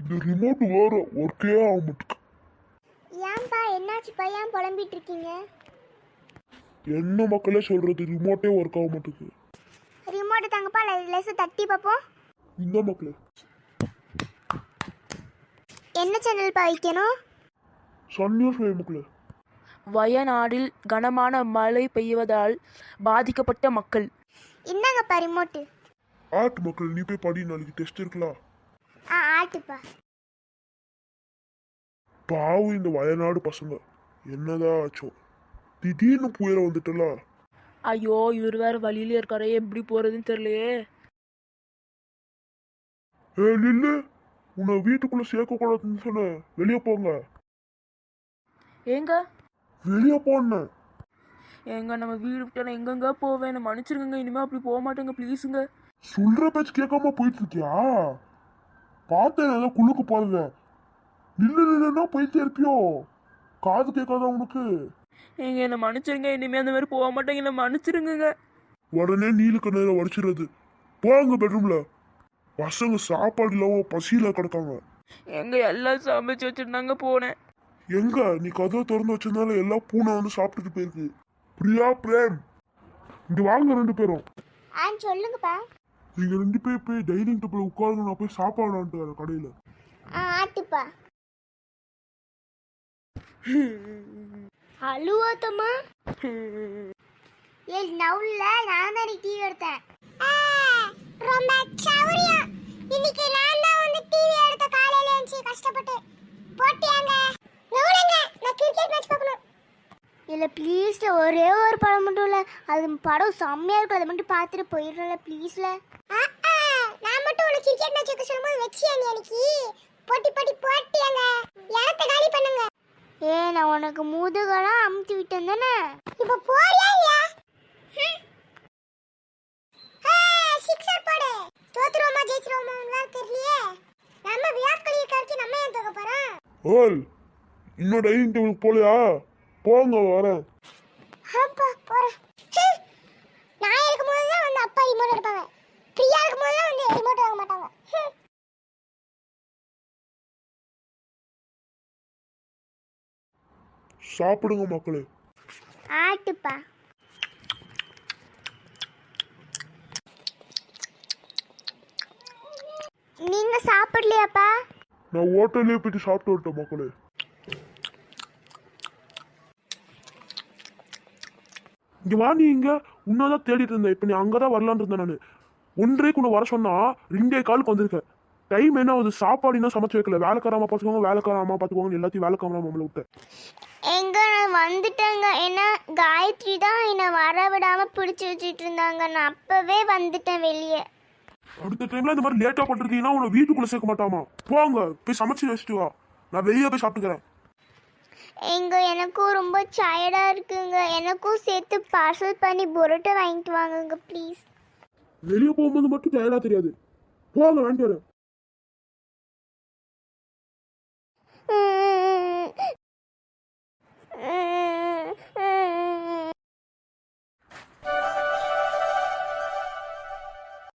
இந்த ரிமோட் வேற ஒர்க்கே ஆக மாட்டுக்கு. ஏன்பா என்னாச்சுப்பா? ஏன் புலம்பிட்டு இருக்கீங்க என்ன மக்களே சொல்றது? ரிமோட்டே ஒர்க் ஆக மாட்டுக்கு. ரிமோட்டை தாங்கப்பா லெஸ் தட்டி பார்ப்போம் இந்த மக்களே. என்ன சேனல்ப்பா வைக்கணும்? சன் நியூஸ் வை மக்களே. வயநாடில் கனமான மழை பெய்வதால் பாதிக்கப்பட்ட மக்கள். இந்தாங்கப்பா ரிமோட்டு ஆர்ட் மக்கள் நீ போய் படி நாளைக்கு டெஸ்ட் இருக்கலாம் ஆ ஆட்டுப்பா பாவம் இந்த வயநாடு பசங்க. என்னதான் ஆச்சோ? திடீர்னு புயல வந்துட்டல. ஐயோ இவர் வேற வழியில இருக்காரே எப்படி போறதுன்னு தெரியலையே. ஏ நில்லு. உன்னை வீட்டுக்குள்ள சேர்க்க கூடாதுன்னு சொன்னேன் வெளியே போங்க. ஏங்க? வெளியே போன ஏங்க நம்ம வீடு விட்டு எங்கெங்க போவேன்? மன்னிச்சிருங்க இனிமே அப்படி போக மாட்டேங்க ப்ளீஸுங்க சொல்ற பேச்சு கேட்காம போயிட்டு இருக்கியா? பார்த்தேன் ஏதோ குழுக்கு போறத நில்லு நில்லுன்னா போயிட்டே இருப்பியோ? காது கேட்காத உனக்கு? ஏங்க என்னை மன்னிச்சிருங்க. இனிமே அந்த மாதிரி போக மாட்டேங்க. என்னை மன்னிச்சிருங்க உடனே நீலுக்கு நேரம் வடிச்சிடுறது போங்க பெட்ரூம்ல. பசங்க சாப்பாடு இல்லாம பசியில கிடக்காங்க. எங்க எல்லாம் சமைச்சு வச்சிருந்தாங்க போனேன். எங்க? நீ கதவை திறந்து வச்சதுனால எல்லா பூனை வந்து சாப்பிட்டுட்டு போயிருக்கு. பிரியா பிரேம். இங்க வாங்க ரெண்டு பேரும். ஆ சொல்லுங்கப்பா. நீங்க ரெண்டு பேர் போய் டைனிங் டேபிள் உட்காருங்க நான் போய் சாப்பாடு வாங்கிட்டு வரேன் கடையில. ஆட்டுப்பா. அழுவாத்தம்மா ஏய் நவுல்ல நான் தான் டீ எடுத்தேன். ரொம்ப சௌரியம் இன்னைக்கு நான் தான் வந்து டிவி எடுத்த காலையில எழுந்துச்சு கஷ்டப்பட்டு போட்டியாங்க நவுலுங்க நான் கிரிக்கெட் மேட்ச் பார்க்கணும் இல்ல ப்ளீஸ்ல ஒரே ஒரு படம் மட்டும் இல்ல. அது படம் செம்மையா இருக்கும். அதை மட்டும் பார்த்துட்டு போயிடுறல ப்ளீஸ்ல நான் மட்டும் உனக்கு கிரிக்கெட் மேட்ச் வைக்க சொல்லும்போது வச்சியா நீ அன்னைக்கு? போட்டி போட்டி போட்டியாங்க இடத்த காலி பண்ணுங்க. ஏ நான் உனக்கு முதுகெல்லாம் அமுத்தி விட்டேன் தானே? இப்போ போறியா இல்லையா? சிக்ஸர் போடு. தோத்துருவோமா ஜெயிச்சிருவோமா தெரியலையே. நம்ம விராட் கோலி கழிச்சு நம்ம ஏன் தோக்க போறோம்? ஓல் இன்னும் டைனிங் டேபிளுக்கு போலையா? போங்க வரேன். அப்பா போறேன். தான் வந்து அப்பா ரிமோட் எடுப்பாங்க. பிரியா இருக்கும்போது தான் வந்து ரிமோட் வாங்க மாட்டாங்க. சாப்பிடுங்க மக்களே. ஆட்டுப்பா. நீங்க சாப்பிடலையாப்பா? நான் ஹோட்டல்லே போயிட்டு சாப்பிட்டு வரட்டேன் மக்களே. இங்க வா நீ இங்க. உன்னதான் தேடிட்டு இருந்தேன். இப்ப நீ அங்கதான் வரலான்னு இருந்தேன் நானு. ஒன்றரைக்கு உன்னை வர சொன்னா ரெண்டே காலுக்கு வந்திருக்க. டைம் என்ன ஆகுது? சாப்பாடு இன்னும் சமைச்சு வைக்கல. வேலைக்காரமா பார்த்துக்கோங்க வேலைக்காரமா பார்த்துக்கோங்க எல்லாத்தையும் வேலைக்காரமா நம்மள விட்டேன். எங்க நான் வந்துட்டேங்க. ஏன்னா காயத்ரி தான் என்னை வர விடாம பிடிச்சி வச்சுட்டு இருந்தாங்க. நான் அப்பவே வந்துட்டேன் வெளியே. அடுத்த டைம்ல இந்த மாதிரி லேட்டா பண்றீங்கன்னா உன்னை வீட்டுக்குள்ள சேர்க்க மாட்டாமா? போங்க போய் சமைச்சு வச்சுட்டு வா. நான் வெளியே போய் சாப்பிட்டுக்கிறேன். எங்க எனக்கும் ரொம்ப டயர்டாக இருக்குங்க. எனக்கும் சேர்த்து பார்சல் பண்ணி புரோட்டா வாங்கிட்டு வாங்குங்க ப்ளீஸ் வெளியே போகும்போது மட்டும் டயர்டாக தெரியாது. போங்க வாங்கிட்டு வரேன்.